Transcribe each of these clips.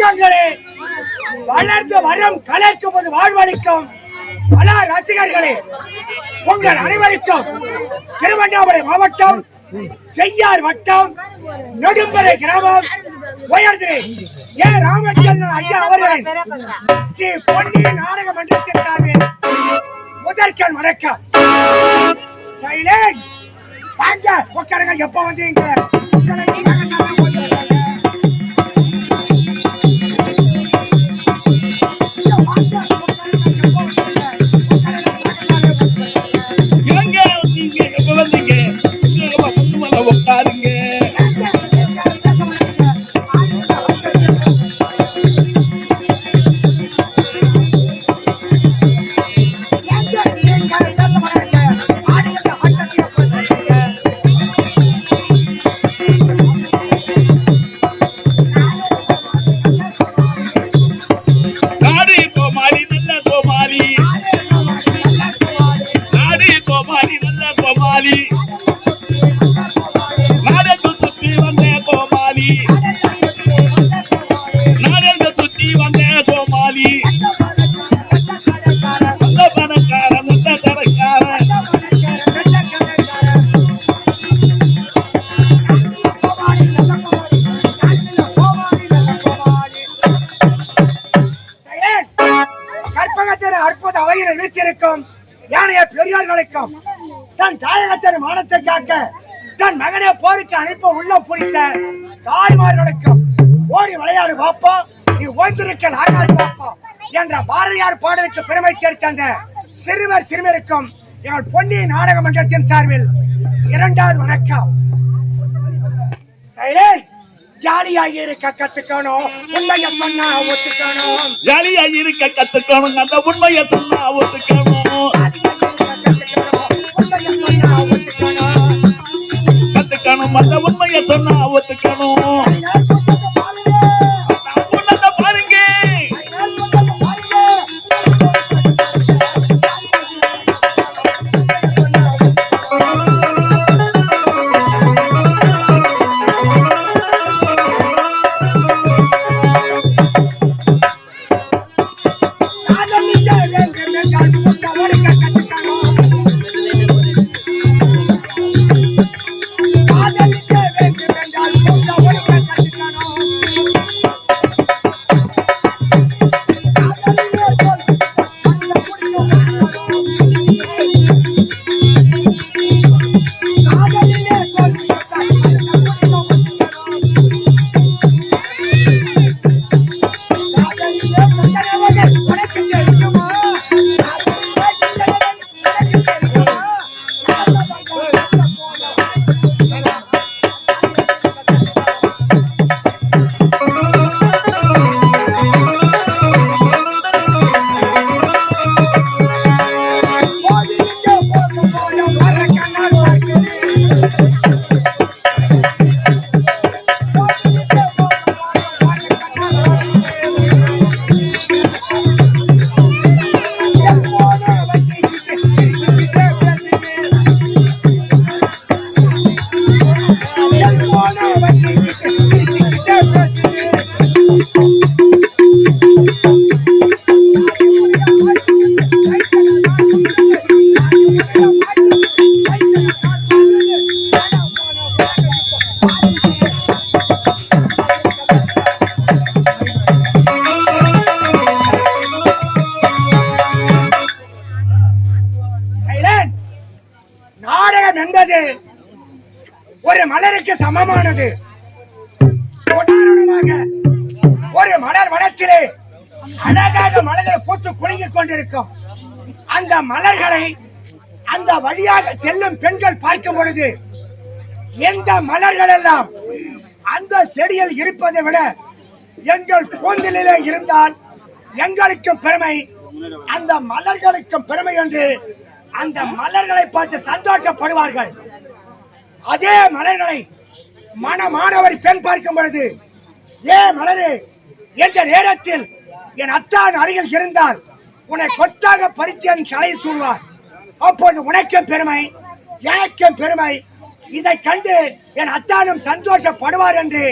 வாலிப வளர்ந்து வரம் கலர்க்கும் போது வாழ்வளிக்கும் பல ரசிகர்களே உங்கள் அனைவருக்கும் திருவண்ணாமலை மாவட்டம் செய்யார் வட்டம் நெடும்பரை கிராமம் உயர்திரை ஏ. ராமச்சந்திரன் ஐயா அவர்களின் ஸ்ரீ பொன்னி நாடக மன்றத்தின் சார்பில் முதற்கண் வணக்கம். சைலேன் வாங்க உட்காருங்க எப்ப வந்தீங்க? உட்காருங்க, கோமாளி நல்ல கோமாளி நாடெங்கு சுத்தி வந்த கோமாளி. நாடெங்கு சுத்தி வந்த கோமாளி. நல்ல பணக்காரன் நல்ல கடைக்காரன். கற்பகத்தின் அற்புத அவையில் வீச்சிருக்கும் ஏனைய பெரியார்களுக்கும் தன் தாயகத்தின் மானத்தை காக்க தன் மகனை போருக்கு அனுப்ப உள்ளம் புரிந்த தாய்மார்களுக்கும் ஓடி விளையாடு பாப்பா நீ ஓய்ந்திருக்க ஆகாது பாப்பா என்ற பாரதியார் பாடலுக்கு பெருமை சேர்த்த சிறுவர் சிறுவருக்கும் எங்கள் பொன்னி நாடக மன்றத்தின் சார்பில் இரண்டாவது வணக்கம். ஜாலியாக இருக்க கத்துக்கணும் உண்மையை சொன்னா ஒத்துக்கணும். ஜாலியாக இருக்க கத்துக்கணும் அந்த உண்மையை சொன்னா ஒத்துக்கணும். மத்த உண்மையை சொன்னா ஒத்துக்கணும் ஒரு மலருக்கு சமமானது. உதாரணமாக ஒரு மலர் வனத்திலே அழகாக மலர்கள் பூத்து குலுங்கிக் கொண்டிருக்கும். அந்த மலர்களை அந்த வழியாக செல்லும் பெண்கள் பார்க்கும் பொழுது எந்த மலர்கள் எல்லாம் அந்த செடியில் இருப்பதை விட எங்கள் கூந்தலிலே இருந்தால் எங்களுக்கும் பெருமை அந்த மலர்களுக்கும் பெருமை என்று அந்த மலர்களை பார்த்து சந்தோஷப்படுவார்கள். அதே மலர்களை மனமானவர் பெண் பார்க்கும் பொழுது ஏ மலரே என்ற நேரத்தில் என் அத்தான் அருகில் இருந்தால் உன்னை கொத்தாக பறித்து என் தலையில் சூடுவார். அப்போது உனக்கும் பெருமை எனக்கும் பெருமை. இதை கண்டு என் அத்தானும் சந்தோஷப்படுவார் என்று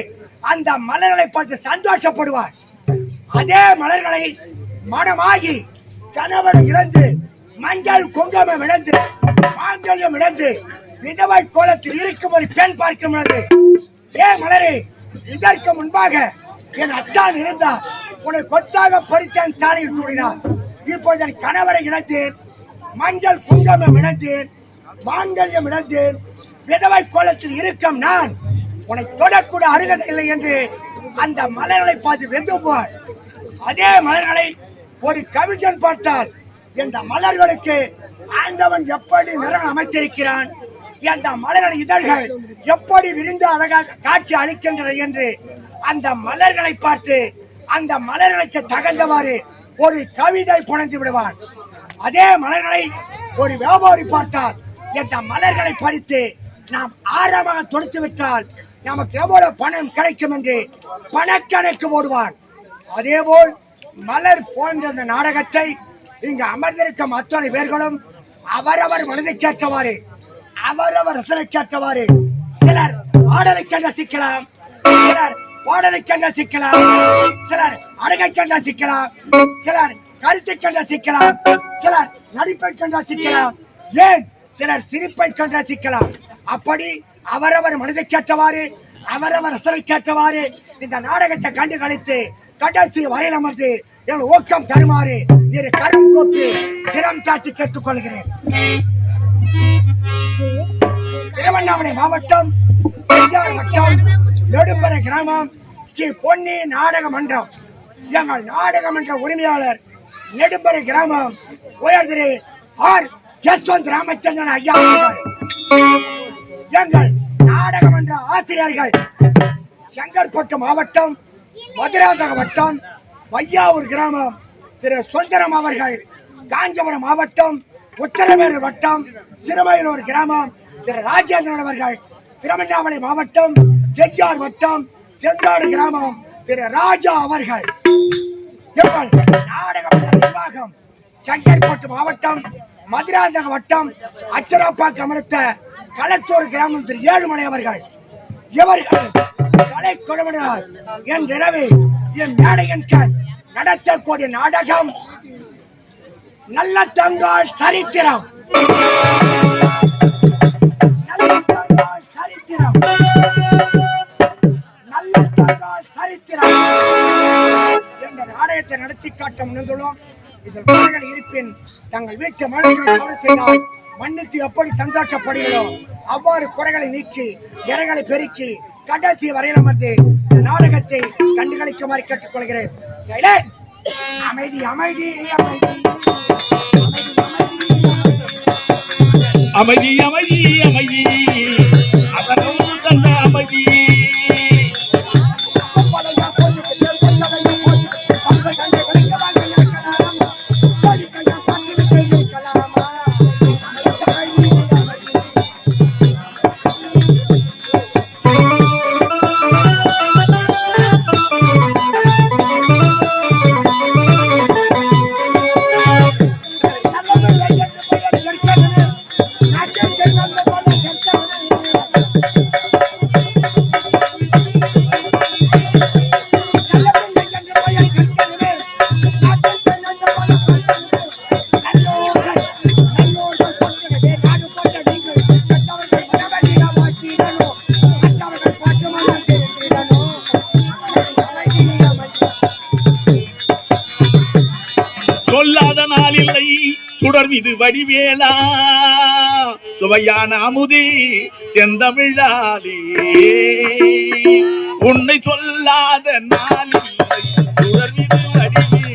அந்த மலர்களை பார்த்து சந்தோஷப்படுவார். அதே மலர்களை மனமாகி கணவன் இழந்து மஞ்சள் குங்குமம் இழந்து மாங்கல்யம் இழந்து விதவை கோலத்தில் இருக்கும் ஒரு பெண் பார்க்கும் முடியாது ஏன் மலரே இதற்கு முன்பாக என் அத்தான் இருந்தார் உன்னை கொத்தாக பறித்தேன் தானியில் கூடினார் இப்போது என் கணவரை இணைத்தேன் மஞ்சள் குங்குமம் இணைத்தேன் மாங்கல்யம் இணைத்தேன் விதவை கோலத்தில் இருக்கும் நான் உன்னை தொடக்கூட அருகதை இல்லை என்று அந்த மலர்களை பார்த்து வெந்துவார் அதே மலர்களை ஒரு கவிஞன் பார்த்தால் இந்த மலர்களுக்கு ஆண்டவன் எப்படி நிறம் அமைத்திருக்கிறான்? அந்த மலர்கள் இதழ்கள் எப்படி விரிந்து அழகாக காட்சி அளிக்கின்றன என்று அந்த மலர்களை பார்த்து அந்த மலர்களுக்கு தகுந்தவாறு ஒரு கவிதை புனைந்து விடுவான் அதே மலர்களை ஒரு வியாபாரி பார்த்தால் இந்த மலர்களை பறித்து நாம் ஆரமாக தொடுத்து விட்டால் நமக்கு எவ்வளவு பணம் கிடைக்கும் என்று பணக்கணக்கு போடுவான் அதேபோல் மலர் போன்ற இந்த நாடகத்தை இங்கு அமர்ந்திருக்கும் அத்தனை பேர்களும் அவரவர் மனதை கேட்டவாறு அவரவர் ரசனைக்கேற்றவாறு சிலர் ஆடலுக்கென்ற சிக்கலாம் சிலர் பாடலுக்கென்ற சிக்கலாம் சிலர் அழகைக்கு சிக்கலாம் சிலர் கருத்துக்கென்ற சிக்கலாம் சிலர் நடிப்பை கண்ட சிக்கலாம் ஏன் சிலர் சிரிப்பை கண்ட சிக்கலாம்? அப்படி அவரவர் மனதைக்கேற்றவாறு அவரவர் ரசனைக்கேற்றவாறு இந்த நாடகத்தை கண்டு கழித்து கடைசி வரையில் அமர்ந்து என் ஊக்கம் தருமாறு இரு கரும் கோப்பி சிரம் தாட்டி கேட்டுக்கொள்கிறேன். திருவண்ணாமலை மாவட்டம் செய்யார் வட்டம் நெடும்பரை கிராமம் ஸ்ரீ பொன்னி நாடக மன்றம். எங்கள் நாடக மன்ற உரிமையாளர் நெடும்பரை கிராமம் உயர் திரு ஆர் ஜஸ்வந்த் ராமச்சந்திரன் ஐயா எங்கள் நாடக மன்ற ஆசிரியர்கள் செங்கற்பட்டு மாவட்டம் மதுராந்தக வட்டம் வையாவூர் கிராமம் திரு சுந்தரம் அவர்கள் காஞ்சிபுரம் மாவட்டம் உத்தரமேறு வட்டம் சிறுமயிலூர் கிராமம் திரு ராஜேந்திரன் அவர்கள் திருவண்ணாமலை மாவட்டம் செய்யார் வட்டம் செந்தாடு கிராமம் திரு ராஜா அவர்கள். இவர்கள் நாடக நிர்வாகம் செங்கற்பட்டு மாவட்டம் மதுராந்தக வட்டம் அச்சராப்பாக்கம் அடுத்த களத்தூர் கிராமம் திரு ஏழுமலை அவர்கள். இவர்கள் கலை குழுவினர் என் இரவு என் மேடையின் கண் நடத்தக்கூடிய நாடகம் நல்ல தங்கால் சரித்திரம். சரித்திரம். நல்ல தங்கால் சரித்திரம். என்ற நாடகத்தை நடத்தி காட்ட முன்னுள்ளோம் இதில் குறைகள் இருப்பின் தங்கள் வீட்டு மனதில் கவலை செய்தால் மன்னித்து எப்படி சந்தோஷப்படுகிறோம். அவ்வாறு குறைகளை நீக்கி இறைகளை பெருக்கி கடைசி வரையிலும் வந்து இந்த நாடகத்தை கண்டுகளிக்குமாறு கேட்டுக்கொள்கிறேன். அமைதி அமைதி அமைதி அமைதி அமைதி. அமைதி சுடர் இது வடிவேலா. சுவையான அமுதி செந்தமிழாலே. உன்னை சொல்லாத நாளில்லை. சுடர் இது வடிவேலா.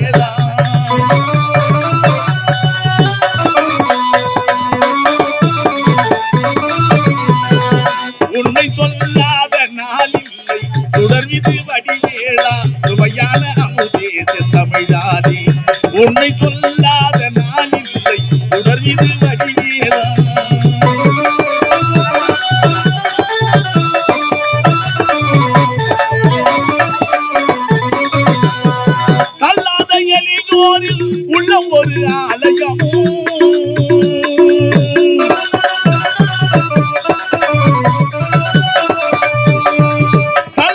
ஆலயம் ஒரு ஆலயம்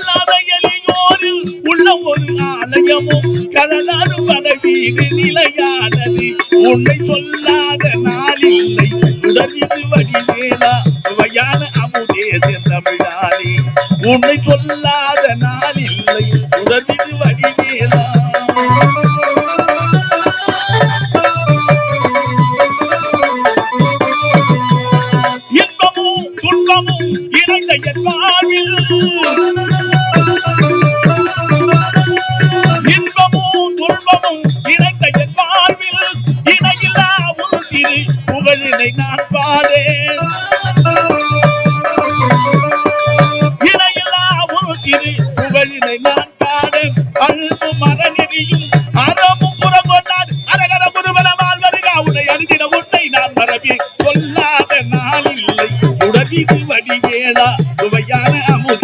கல்லாதையோரில் உள்ள ஒரு ஆலயமும் கடலாடு படவீடு நிலையானது. உன்னை சொல்லாத நாளில்லை உதவிது வடிவேலா சுவையான அமுதேச தமிழாலே உன்னை சொல்லாத நாளில்லை உதவிது நானும் இணைந்த என் வாழ்வில் இணையில்லா உன் திரு புகழினை நான் பாடே இணையில்லா ஒரு திரு புகழினை நான் பாட அன்பு மரநெறியும் அறமும் புறங்கொண்டான் அரகர குருவன வாழ்வருக உன்னை அறிந்திட உன்னை நான் மரபி கொல்லாத நாள் இல்லை உடவிக்கு வடிவேளா சுவையான அமுத